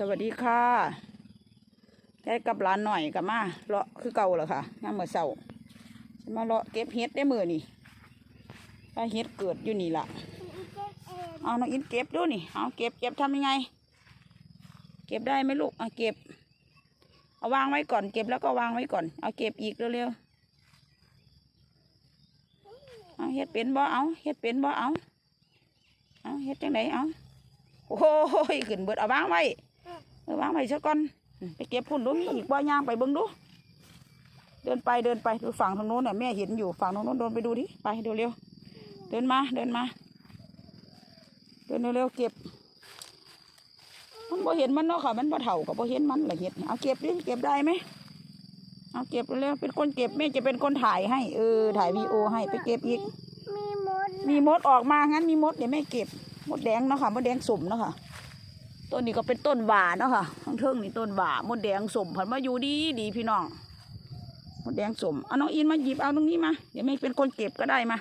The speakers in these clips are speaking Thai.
สวัสดีค่ะแค่กับร้านหน่อยกับมาเลาะคือเก่าเหรอค่ะย่ามเมื่อเช้าจะมาเลาะเก็บเห็ดได้มือนี่ถ้าเห็ดเกิดอยู่นี่ล่ะเอาน้องอินเก็บดูนี่เอาเก็บเก็บทำยังไง เก็บได้ไหมลูกเอาเก็บ เอาวางไว้ก่อน เก็บแล้วก็วางไว้ก่อน เอาเก็บอีกเร็วๆเอาเฮ็ดเป็นบ่เอาเฮ็ดเป็นบ่เอาเอาเฮ็ดจังไดเอาโอ้โหขึ้นเบิดเอาวางไว้ วางไว้ซะก่อนอืมไปเก็บพุ่นดูมีอีกบ่ย่างไปเบิ่งดู เดินไปเดินไปดูฝั่งทางโน้นน่ะแม่เห็นอยู่ฝั่งทางโน้นเดินไปดูดิไปเร็วๆเดินมาเดินมา เดินเร็วๆเก็บ มันบ่เห็นมันเนาะค่ะ มันบ่เท่ากับบ่เห็นมันละเห็ดเอาเก็บดิเก็บได้ไหมเอาเก็บเร็วๆเป็นคนเก็บแม่จะเป็นคนถ่ายให้เออถ่ายวีโอให้ไปเก็บอีก มีมดมีมดออกมางั้นมีมดเดี๋ยวแม่เก็บมดแดงเนาะค่ะมดแดงสมเนาะค่ะ ต้นนี้ก็เป็นต้นหว่าเนาะค่ะข้งเทิงนี่ต้นหว่ามดแดงสมผันมาอยู่ดีดีพี่น้องมดแดงสมเอาน้องอินมาหยิบเอาตรงนี้มาเดี๋ยวแม่เป็นคนเก็บก็ได้มา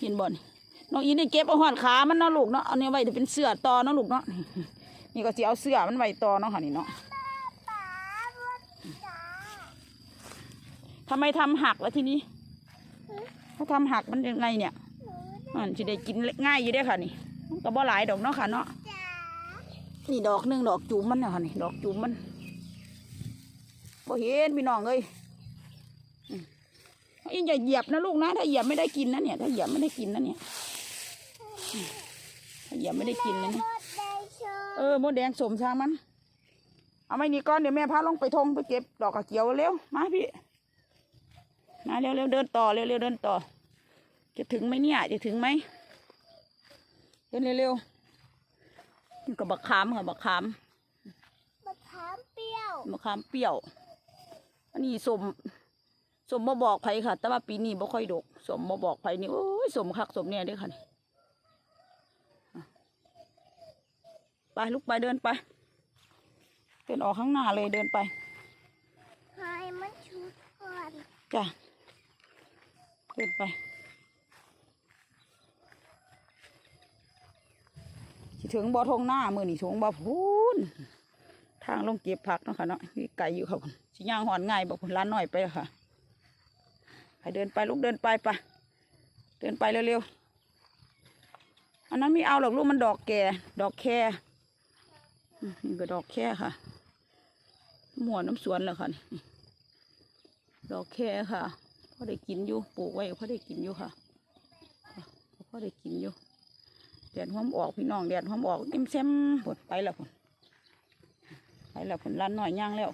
เห็นบ่นน้องอินนี่เก็บเอาหอดขามันเนาะลูกเนาะเอาเนี่ยไว้เดี๋ยวเป็นเสื้อต่อเนาะลูกเนาะนี่ก็จะเอาเสื้อมันไว้ต่อเนาะค่ะนี่เนาะป๋าบดจ๋าทำไมทำหักแล้วทีนี้ถ้าทำหักมันยังไงเนี่ยมันจะได้กินง่ายอยู่ได้ค่ะนี่ มันก็บ่หลายดอกเนาะค่ะเนาะนี่ดอกหนึ่งดอกจุ่มมันเนี่ยค่ะนี่ดอกจุ่มมันบ่เห็นพี่น้องเอ้ยอืมอินอย่าเหยียบนะลูกนะถ้าเหยียบไม่ได้กินนะเนี่ย ถ้าเหยียบไม่ได้กินนะเนี่ยถ้าเหยียบไม่ได้กินนะเนี่ยมดได้ชมเออมดแดงสมช่างมัน เอาไม่นี่ก้อนเดี๋ยวแม่พาลงไปทงไปเก็บดอกกระเจียวเร็วมาพี่มาเร็วเร็วเดินต่อเร็วเร็วเดินต่อ จะถึงไหมเนี่ย จะถึงไหม เดินเร็วเร็วนี่กับบักขามค่ะบักขามมะขามเปรี้ยวมะขามเปรี้ยว อันนี้สมสมบ่บอกไผค่ะ แต่ว่าปีนี้บ่ค่อยดก สมบ่บอกไผนี่โอ้ยสมคักสมเนี่ยเด้อค่ะนี่อะไปลุกไปเดินไปเดินออกข้างหน้าเลยเดินไปให้มันชุดก่อนจ้ะเดินไป ถึงบ่อทงหน้ามือนี่สูงบ่พูนทางลงเก็บผักเนาะค่ะเนาะมีไก่อยู่ค่ะคุณสิย่างหอนง่ายบ่คุณร้านหน้อยไปค่ะไปเดินไปลูกเดินไปไปเดินไปเร็วๆอันนั้นไม่เอาหรอกลูกมันดอกแก่ดอกแค่นี่ก็ดอกแค่ค่ะหมวนน้ำสวนแล้วค่ะนี่ดอกแค่ค่ะพอได้กินอยู่ปลูกไว้พอได้กินอยู่ค่ะพอได้กินอยู่ ดดหอมออกพี่น้องแดดหอมออกเต็มแซมผดไปแล้วผลไปแล้วผลร้านหน่อยย่างแล้ว